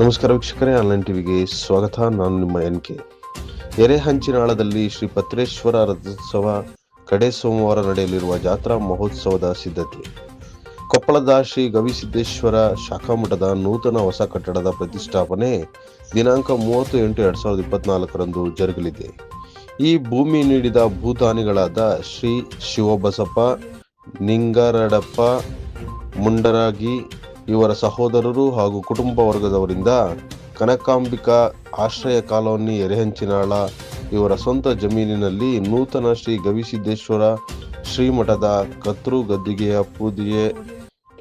ನಮಸ್ಕಾರ ವೀಕ್ಷಕರೇ, ಆನ್ಲೈನ್ ಟಿವಿಗೆ ಸ್ವಾಗತ. ನಾನು ನಿಮ್ಮ ಎನ್ ಕೆ. ಎರೆಹಂಚಿನಾಳದಲ್ಲಿ ಶ್ರೀ ಪತ್ರೇಶ್ವರ ರಥೋತ್ಸವ ಕಡೆ ಸೋಮವಾರ ನಡೆಯಲಿರುವ ಜಾತ್ರಾ ಮಹೋತ್ಸವದ ಸಿದ್ಧತೆ. ಕೊಪ್ಪಳದ ಶ್ರೀ ಗವಿಸಿದ್ದೇಶ್ವರ ಶಾಖಾಮಠದ ನೂತನ ಹೊಸ ಕಟ್ಟಡದ ಪ್ರತಿಷ್ಠಾಪನೆ ದಿನಾಂಕ ಮೂವತ್ತು ಎಂಟು ಎರಡ್ ಸಾವಿರದ ಇಪ್ಪತ್ನಾಲ್ಕರಂದು ಜರುಗಲಿದೆ. ಈ ಭೂಮಿ ನೀಡಿದ ಭೂತಾನಿಗಳಾದ ಶ್ರೀ ಶಿವಬಸಪ್ಪ, ನಿಂಗರಡಪ್ಪ, ಮುಂಡರಾಗಿ ಇವರ ಸಹೋದರರು ಹಾಗೂ ಕುಟುಂಬ ವರ್ಗದವರಿಂದ ಕನಕಾಂಬಿಕಾ ಆಶ್ರಯ ಕಾಲೋನಿ ಎರೆಹಂಚಿನಾಳ ಇವರ ಸ್ವಂತ ಜಮೀನಿನಲ್ಲಿ ನೂತನ ಶ್ರೀ ಗವಿಸಿದ್ದೇಶ್ವರ ಶ್ರೀಮಠದ ಕತ್ರು ಗದ್ದಿಗೆಯ ಪೂಜೆ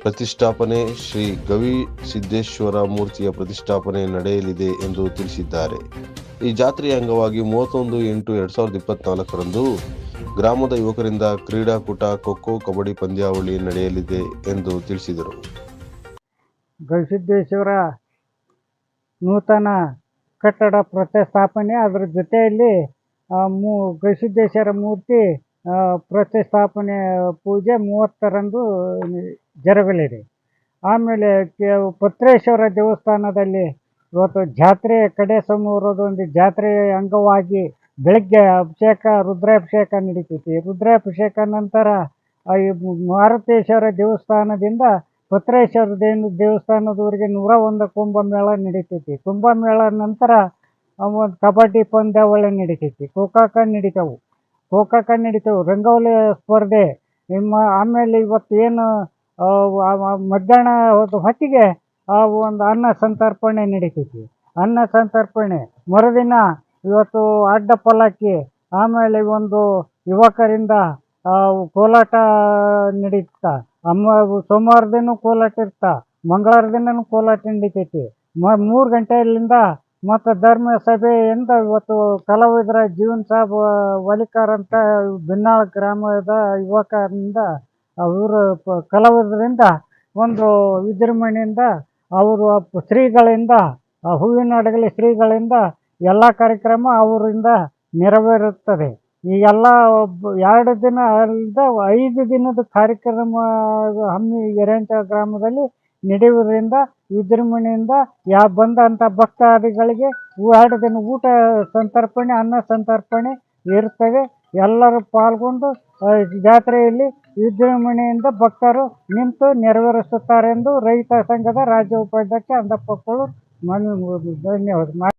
ಪ್ರತಿಷ್ಠಾಪನೆ, ಶ್ರೀ ಗವಿ ಸಿದ್ದೇಶ್ವರ ಮೂರ್ತಿಯ ಪ್ರತಿಷ್ಠಾಪನೆ ನಡೆಯಲಿದೆ ಎಂದು ತಿಳಿಸಿದ್ದಾರೆ. ಈ ಜಾತ್ರೆಯ ಅಂಗವಾಗಿ ಮೂವತ್ತೊಂದು ಎಂಟು ಎರಡ್ ಸಾವಿರದ ಇಪ್ಪತ್ನಾಲ್ಕರಂದು ಗ್ರಾಮದ ಯುವಕರಿಂದ ಕ್ರೀಡಾಕೂಟ ಖೋಖೋ ಕಬಡ್ಡಿ ಪಂದ್ಯಾವಳಿ ನಡೆಯಲಿದೆ ಎಂದು ತಿಳಿಸಿದರು. ಗವಿಸಿದ್ದೇಶ್ವರ ನೂತನ ಕಟ್ಟಡ ಪ್ರತಿಷ್ಠಾಪನೆ. ಅದರ ಜೊತೆಯಲ್ಲಿ ಮೂ ಗವಿಸಿದ್ದೇಶ್ವರ ಮೂರ್ತಿ ಪ್ರತಿಷ್ಠಾಪನೆ ಪೂಜೆ ಮೂವತ್ತರಂದು ಜರಗಲಿದೆ. ಆಮೇಲೆ ಪತ್ರೇಶ್ವರ ದೇವಸ್ಥಾನದಲ್ಲಿ ಇವತ್ತು ಜಾತ್ರೆ ಕಡೆ ಸಮೂಹದ ಒಂದು ಜಾತ್ರೆಯ ಅಂಗವಾಗಿ ಬೆಳಗ್ಗೆ ಅಭಿಷೇಕ, ರುದ್ರಾಭಿಷೇಕ ನಡೀತೈತಿ. ರುದ್ರಾಭಿಷೇಕ ನಂತರ ಈ ಮಾರುತೇಶ್ವರ ದೇವಸ್ಥಾನದಿಂದ ಪತ್ರೇಶ್ವರ ದೇವ ದೇವಸ್ಥಾನದವರೆಗೆ ನೂರ ಒಂದು ಕುಂಭಮೇಳ ನಡೀತೈತಿ. ಕುಂಭಮೇಳ ನಂತರ ಒಂದು ಕಬಡ್ಡಿ ಪಂದ್ಯಾವಳಿ ನಡೀತೈತಿ. ಕೋಕಾಕ ನಡೀತಾವು. ಕೋಕಾಕ ನಡೀತಾವು. ರಂಗೋಲಿ ಸ್ಪರ್ಧೆ. ನಿಮ್ಮ ಆಮೇಲೆ ಇವತ್ತು ಏನು ಮಧ್ಯಾಹ್ನ ಹೊತ್ತು ಹೊತ್ತಿಗೆ ಆ ಒಂದು ಅನ್ನ ಸಂತರ್ಪಣೆ ನಡೀತೈತಿ. ಅನ್ನ ಸಂತರ್ಪಣೆ. ಮರುದಿನ ಇವತ್ತು ಅಡ್ಡ ಪಲ್ಲಕ್ಕಿ, ಆಮೇಲೆ ಒಂದು ಯುವಕರಿಂದ ಕೋಲಾಟ ನಡೀತಾ. ಅಮ್ಮ, ಸೋಮವಾರ ದಿನ ಕೋಲಾಟ ಇರ್ತ, ಮಂಗಳವಾರ ದಿನನೂ ಕೋಲಾಟ ನಡೀತೈತಿ. ಮ, ಮೂರು ಗಂಟೆಯಿಂದ ಮತ್ತು ಧರ್ಮ ಸಭೆಯಿಂದ ಇವತ್ತು ಕಲಾವಿದರ ಜೀವನ್ ಸಾಬ್, ವಲಿಕಾರ್ ಅಂತ ಬಿನ್ನಾಳ ಗ್ರಾಮದ ಯುವಕರಿಂದ, ಅವರು ಕಲಾವಿದ್ರಿಂದ, ಒಂದು ವಿಜೃಂಭಣೆಯಿಂದ, ಅವರು ಶ್ರೀಗಳಿಂದ ಹೂವಿನ ಅಡಗಲಿ ಶ್ರೀಗಳಿಂದ, ಎಲ್ಲ ಕಾರ್ಯಕ್ರಮ ಅವರಿಂದ ನೆರವೇರುತ್ತದೆ. ಈ ಎಲ್ಲ ಒಬ್ಬ- ಎರಡು ದಿನ ಅಲ್ಲದ ಐದು ದಿನದ ಕಾರ್ಯಕ್ರಮ ಹಮ್ಮಿ ಎರೆಂಟ ಗ್ರಾಮದಲ್ಲಿ ನಡೆಯುವುದರಿಂದ ವಿಜೃಂಭಣೆಯಿಂದ ಯಾ ಬಂದಂಥ ಭಕ್ತಾದಿಗಳಿಗೆ ಎರಡು ದಿನ ಊಟ ಸಂತರ್ಪಣೆ, ಅನ್ನ ಸಂತರ್ಪಣೆ ಇರ್ತವೆ. ಎಲ್ಲರೂ ಪಾಲ್ಗೊಂಡು ಜಾತ್ರೆಯಲ್ಲಿ ವಿಜೃಂಭಣೆಯಿಂದ ಭಕ್ತರು ನಿಂತು ನೆರವೇರಿಸುತ್ತಾರೆಂದು ರೈತ ಸಂಘದ ರಾಜ್ಯ ಉಪಾಧ್ಯಕ್ಷ ಅಂದಪ್ಪ ಕೊಳ್ಳೂರ್ ಮನವಿ ಧನ್ಯವಾದ.